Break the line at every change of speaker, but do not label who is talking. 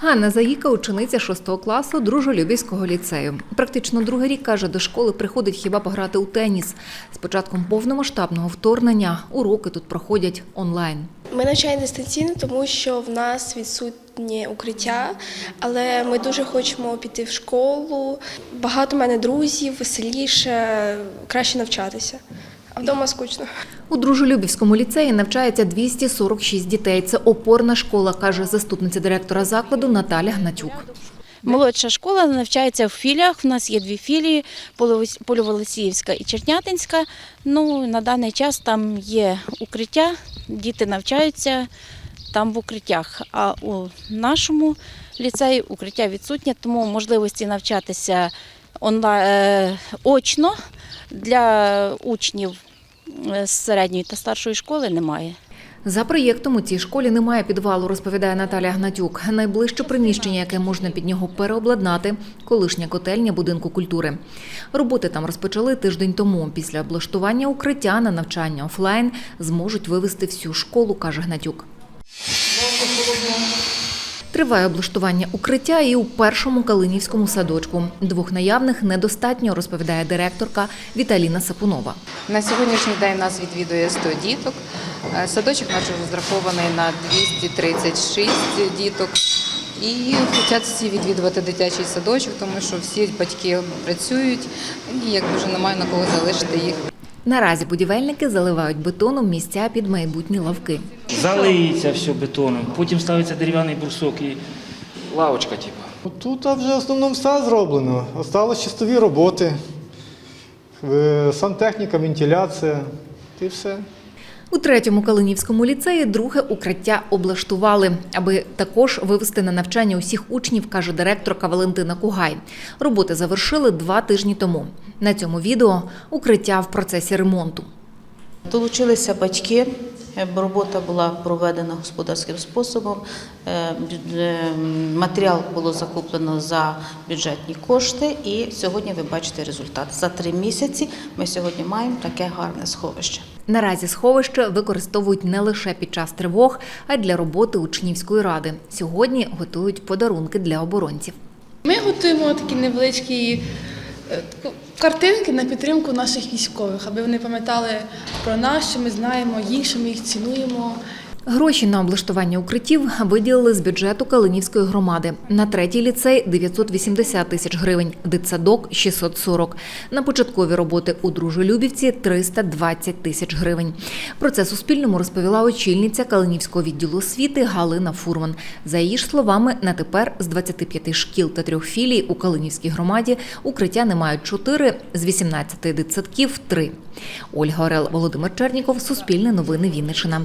Ганна Заїка, учениця 6 класу Дружелюбівського ліцею. Практично другий рік каже, до школи приходить хіба пограти у теніс. З початком повномасштабного вторгнення уроки тут проходять онлайн.
Ми навчаємо дистанційно, тому що в нас відсутнє укриття, але ми дуже хочемо піти в школу. Багато в мене друзів, веселіше, краще навчатися. Вдома скучно.
У Дружелюбівському ліцеї навчається 246 дітей. Це опорна школа, каже заступниця директора закладу Наталя Гнатюк.
Молодша школа навчається в філіях. У нас є дві філії Польоволосіївська і Чернятинська. Ну, на даний час там є укриття, діти навчаються там в укриттях. А у нашому ліцеї укриття відсутнє, тому можливості навчатися онлайн, е, очно для учнів е, з середньої та старшої школи немає.
За проєктом у цій школі немає підвалу, розповідає Наталя Гнатюк. Найближче приміщення, яке можна під нього переобладнати – колишня котельня будинку культури. Роботи там розпочали тиждень тому. Після облаштування укриття на навчання офлайн зможуть вивести всю школу, каже Гнатюк. Триває облаштування укриття і у першому калинівському садочку. Двох наявних недостатньо, розповідає директорка Віталіна Сапунова.
На сьогоднішній день нас відвідує 100 діток. Е, Садочок наш розрахований на 236 діток. І хочуть всі відвідувати дитячий садочок, тому що всі батьки працюють і якби вже немає на кого залишити їх.
Наразі будівельники заливають бетоном місця під майбутні лавки.
Залиється все бетоном, потім ставиться дерев'яний брусок і лавочка, типу.
Тут вже в основному все зроблено. Осталось чистові роботи, е, сантехніка, вентиляція і все.
У третьому Калинівському ліцеї друге укриття облаштували, аби також вивести на навчання усіх учнів, каже директорка Валентина Кугай. Роботи завершили два тижні тому. На цьому відео укриття в процесі ремонту.
Долучилися батьки. Е, бо Робота була проведена господарським способом. е, е, Матеріал було закуплено за бюджетні кошти, і сьогодні ви бачите результат. За три місяці ми сьогодні маємо таке гарне сховище.
Наразі сховище використовують не лише під час тривог, а й для роботи учнівської ради. Сьогодні готують подарунки для оборонців.
Ми готуємо такі невеличкі картинки на підтримку наших військових, аби вони пам'ятали про нас, що ми знаємо їх, що ми їх цінуємо.
Гроші на облаштування укриттів виділили з бюджету Калинівської громади. На третій ліцей 980 тисяч гривень, дитсадок 640. На початкові роботи у Дружелюбівці 320 тисяч гривень. Про це Суспільному розповіла очільниця Калинівського відділу освіти Галина Фурман. За її ж словами, на тепер з 25 шкіл та трьох філій у Калинівській громаді укриття не мають 4, з 18 дитсадків – 3. Ольга Орел, Володимир Черніков, Суспільне новини Вінниччина.